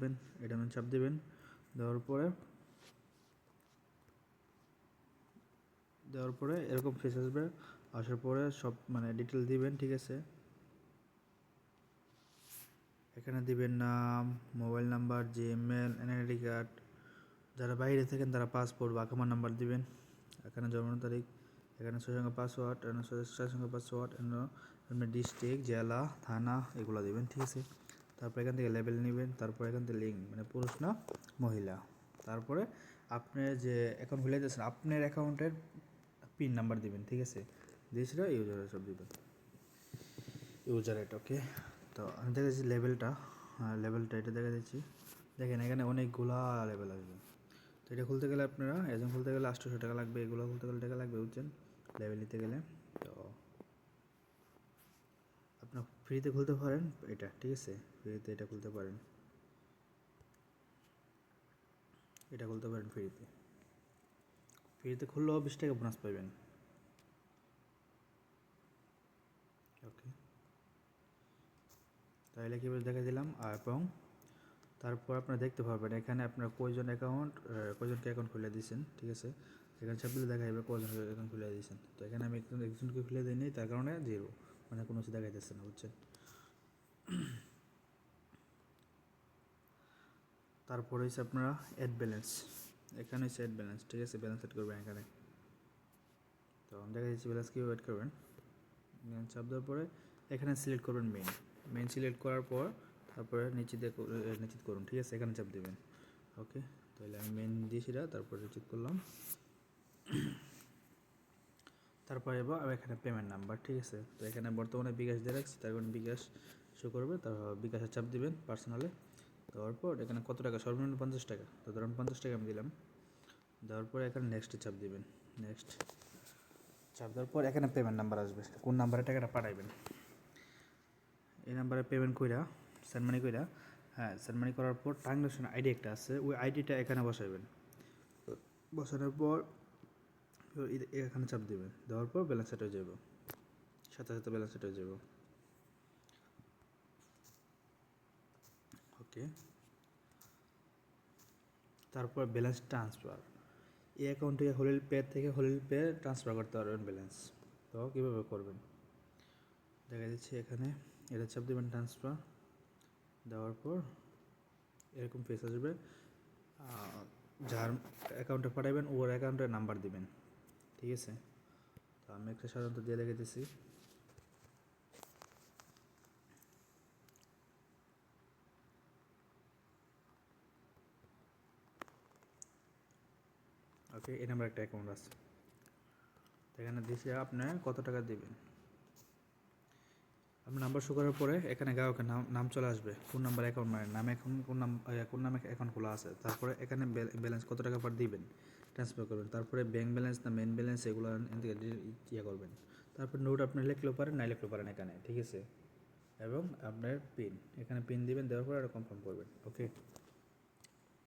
দেবেন এটা চাপ দেবেন। দেওয়ার পরে দেওয়ার পরে এরকম ফেস আসবে। আসার পরে সব মানে ডিটেল দিবেন, ঠিক আছে? এখানে দিবেন নাম mobile number Gmail NID card যারা বাইরে থাকেন, তারা পাসপোর্ট বা আকামার নাম্বার দিবেন। এখানে জন্ম তারিখ, এখানে ছয় পাসওয়ার্ড এখানে পাসওয়ার্ড এখানে ডিস্ট্রিক্ট জেলা, থানা, এগুলো দিবেন, ঠিক আছে? তারপর এখান থেকে লেবেল নেবেন, তারপর এখান থেকে লিঙ্ক মানে পুরুষ না, মহিলা। তারপরে আপনি যে অ্যাকাউন্ট খুলে দিয়েছেন, আপনার অ্যাকাউন্টের পিন নাম্বার দিবেন, ঠিক আছে? দিয়েছিল ইউজার সব দিবেন। ইউজার এটা ওকে তো আমি দেখেছি লেভেলটা লেভেলটা এটা দেখা দিচ্ছি। দেখেন, এখানে অনেকগুলা লেভেল আসবে। তো এটা খুলতে গেলে আপনারা এজন খুলতে গেলে আটশোশো টাকা লাগবে, এগুলো খুলতে গেলে টাকা লাগবে, বুঝছেন? লেভেল নিতে গেলে তো আপনার ফ্রিতে খুলতে পারেন? এটা, ঠিক আছে, ফ্রিতে এটা খুলতে পারেন। এটা খুলতে পারেন ফ্রিতে। ফ্রিতে খুললেও বিশ টাকা বোনাস পাবেন। ওকে তাহলে কীভাবে দেখা দিলাম, এবং তারপর আপনারা দেখতে পারবেন, এখানে আপনার কয়জন অ্যাকাউন্ট কয়জনকে অ্যাকাউন্ট খুলে দিয়েছেন, ঠিক আছে? এখানে চাপলে দেখা যাবে কয়জন অ্যাকাউন্ট খুলে দিয়েছেন। তো এখানে আমি একজন, একজনকে খুলে দিইনি, তার কারণে জিরো মানে কোনো কিছু দেখাইতেছে না, বুঝছেন? তারপর হচ্ছে আপনারা অ্যাড ব্যালেন্স এখানে হচ্ছে অ্যাড ব্যালেন্স ঠিক আছে? ব্যালেন্স অ্যাড করবেন এখানে। তো দেখা যাচ্ছে ব্যালেন্স কীভাবে অ্যাড করবেন। চাপ দেওয়ার পরে এখানে সিলেক্ট করবেন মেন মেন সিলেক্ট করার পর তারপরে দিয়ে নিশ্চিত করুন, ঠিক আছে? এখানে চাপ দেবেন। ওকে তাহলে আমি মেন দিয়েছি তারপরে নিশ্চিত করলাম। তারপরে এবার এখানে পেমেন্ট নাম্বার ঠিক আছে? তো এখানে বর্তমানে বিকাশ দিয়ে রাখছি, তার বিকাশ শো করবে, তার বিকাশের চাপ দিবেন পার্সোনালে দেওয়ার পর এখানে কত টাকা? সর্বনিম্ন পঞ্চাশ টাকা। তো ধরুন পঞ্চাশ টাকা আমি দিলাম। দেওয়ার পর এখানে নেক্সটে চাপ দিবেন। নেক্সট চাপ দেওয়ার পর এখানে পেমেন্ট নাম্বার আসবে। কোন নাম্বারে টাকাটা পাঠাইবেন? এই নাম্বারে পেমেন্ট কইরা সেন্ড মানি কইরা হ্যাঁ সেন্ড মানি করার পর ট্রানজাকশন আইডি একটা আছে, ওই আইডিটা এখানে বসাইবেন। বসানোর পর এখানে চাপ দেবেন দেওয়ার পর ব্যালেন্স সেট হয়ে যাবে। সাথে সাথে ব্যালেন্স সেট হয়ে যাবে। ওকে তারপর ব্যালেন্স ট্রান্সফার এই অ্যাকাউন্ট থেকে হলিল পে থেকে হলিল পে ট্রান্সফার করতে পারবেন ব্যালেন্স তো কীভাবে করবেন? দেখা যাচ্ছে এখানে এটা চাপ দেবেন ট্রান্সফার দেওয়ার পর এরকম পেজ আসবে। যার অ্যাকাউন্টে পাঠাবেন, ওর অ্যাকাউন্টের নাম্বার দিবেন। ঠিক আছে? তো আমি একটা সাধারণত দিয়ে দেখাইতেছি ওকে এই নাম্বার একটা অ্যাকাউন্ট আছে। এখানে দিয়েছে আপনি কত টাকা দেবেন? আপনি নাম্বার শো করার পরে এখানে গ্রাহকের নাম নাম চলে আসবে। কোন নাম্বার অ্যাকাউন্ট মানে নামে এখন কোন নাম কোন নামে অ্যাকাউন্ট খোলা আছে। তারপরে এখানে ব্যালেন্স কত টাকা পর দিবেন? ট্রান্সফার করবেন। তারপরে ব্যাংক ব্যালেন্স না মেন ব্যালেন্স এগুলো ইয়ে করবেন। তারপর নোট আপনি লিখলেও পারেন, না লিখলেও পারেন এখানে, ঠিক আছে? এবং আপনার পিন এখানে পিন দিবেন, দেওয়ার পর আর কনফার্ম করবেন ওকে